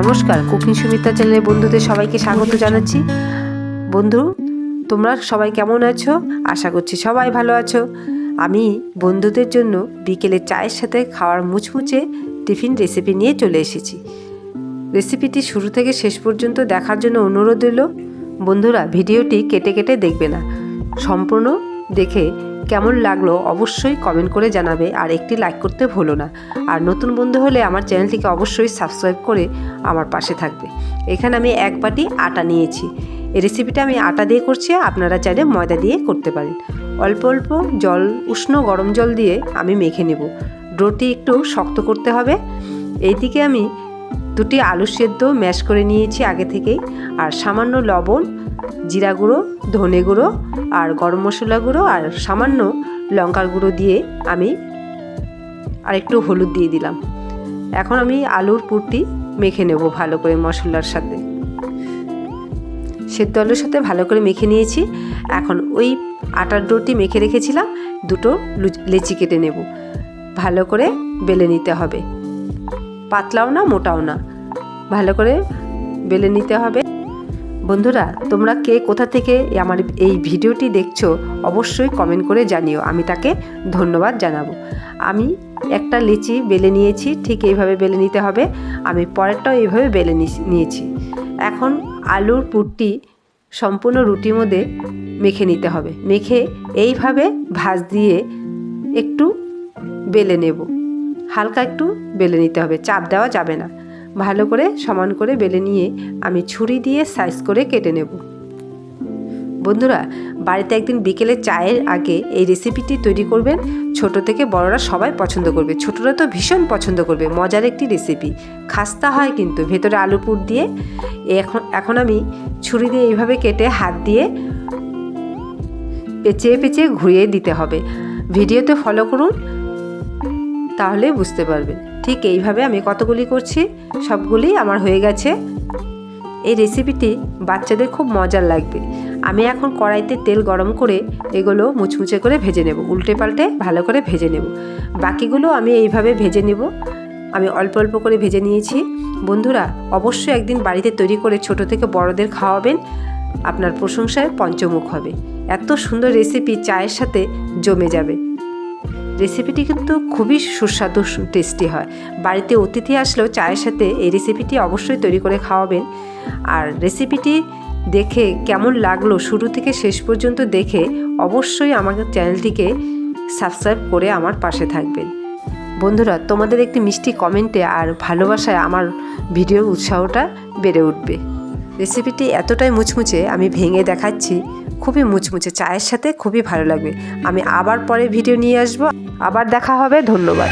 নমস্কার, কুকিং সুমিতা চ্যানেলের বন্ধুদের সবাইকে স্বাগত জানাচ্ছি। বন্ধু, তোমরা সবাই কেমন আছো? আশা করছি সবাই ভালো আছো। আমি বন্ধুদের জন্য বিকেলে চায়ের সাথে খাওয়ার মুচমুচে টিফিন রেসিপি নিয়ে চলে এসেছি। রেসিপিটি শুরু থেকে শেষ পর্যন্ত দেখার জন্য অনুরোধ রইল। বন্ধুরা, ভিডিওটি কেটে কেটে দেখবে না। সম্পূর্ণ দেখে কেমন লাগল অবশ্যই কমেন্ট করে জানাবে আর একটি লাইক করতে ভুলো না। আর নতুন বন্ধু হলে আমার চ্যানেলটিকে অবশ্যই সাবস্ক্রাইব করে আমার পাশে থাকবে। এখানে আমি এক বাটি আটা নিয়েছি। এই রেসিপিটা আমি আটা দিয়ে করছি, আপনারা চাইলে ময়দা দিয়ে করতে পারেন। অল্প অল্প জল, উষ্ণ গরম জল দিয়ে আমি মেখে নেব। ডোটি একটু শক্ত করতে হবে। এইদিকে আমি দুটি আলু সেদ্ধ ম্যাশ করে নিয়েছি আগে থেকেই। আর সামান্য লবণ জিরা গুঁড়ো, ধনে গুঁড়ো আর গরম মশলা গুঁড়ো আর সামান্য লঙ্কার গুঁড়ো দিয়ে আমি আর একটু হলুদ দিয়ে দিলাম। এখন আমি আলুর পুরটি মেখে নেব ভালো করে মশলার সাথে। সেদ্ধ আলুর সাথে ভালো করে মেখে নিয়েছি। এখন ওই আটার ডোটি মেখে রেখেছিলাম, দুটো লুচ- কেটে নেব। ভালো করে বেলে নিতে হবে। পাতলাও না, মোটাও না। ভালো করে বেলে নিতে হবে। বন্ধুরা, তোমরা কে কোথা থেকে আমার এই ভিডিওটি দেখছ, অবশ্যই কমেন্ট করে জানিও। আমি তাকে ধন্যবাদ জানাব। আমি একটা লিচি বেলে নিয়েছি, ঠিক এইভাবে বেলে নিতে হবে। আমি পরেরটাও এইভাবে বেলে নিয়েছি। এখন আলুর পুরটি সম্পূর্ণ রুটির মধ্যে মেখে নিতে হবে। মেখে এইভাবে ভাজ দিয়ে একটু বেলে নেব। হালকা একটু বেলে নিতে হবে। চাপ দেওয়া যাবে না। ভালো করে সমান করে বেলে নিয়ে আমি ছুরি দিয়ে সাইজ করে কেটে নেব। বন্ধুরা, বাড়িতে একদিন বিকেলে চায়ের আগে এই রেসিপিটি তৈরি করবেন। ছোট থেকে বড়রা সবাই পছন্দ করবে। ছোটরা তো ভীষণ পছন্দ করবে। মজার একটি রেসিপি খাস্তা হয় কিন্তু, ভেতরে আলু পুর দিয়ে। এখন এখন আমি ছুরি দিয়ে এইভাবে কেটে হাত দিয়ে পেঁচিয়ে পেঁচিয়ে ঘুরিয়ে দিতে হবে। ভিডিওতে ফলো করুন। তাহলে বুঝতে পারবেন ঠিক এইভাবে আমি কতগুলি করছি, সবগুলি আমার হয়ে গেছে। এই রেসিপিটি বাচ্চাদের খুব মজার লাগবে। আমি এখন কড়াইতে তেল গরম করে এগুলো মুচমুচে করে ভেজে নেব। উল্টে পাল্টে ভালো করে ভেজে নেব। বাকিগুলো আমি এইভাবে ভেজে নেব। আমি অল্প অল্প করে ভেজে নিয়েছি। বন্ধুরা, অবশ্যই একদিন বাড়িতে তৈরি করে ছোট থেকে বড়দের খাওয়াবেন। আপনার প্রশংসায় পঞ্চমুখ হবে। এত সুন্দর রেসিপি চায়ের সাথে জমে যাবে। রেসিপিটি কিন্তু খুবই সুস্বাদু, টেস্টি হয়। বাড়িতে অতিথি আসলেও চায়ের সাথে এই রেসিপিটি অবশ্যই তৈরি করে খাওয়াবেন। আর রেসিপিটি দেখে কেমন লাগল শুরু থেকে শেষ পর্যন্ত দেখে অবশ্যই আমাদের চ্যানেলটিকে সাবস্ক্রাইব করে আমার পাশে থাকবেন। বন্ধুরা, তোমাদের একটি মিষ্টি কমেন্টে আর ভালোবাসায় আমার ভিডিওর উৎসাহটা বেড়ে উঠবে। রেসিপিটি এতটাই মুচমুচে আমি ভেঙে দেখাচ্ছি খুবই মুচমুচে, চায়ের সাথে খুবই ভালো লাগবে। আমি আবার পরে ভিডিও নিয়ে আসব। আবার দেখা হবে, ধন্যবাদ.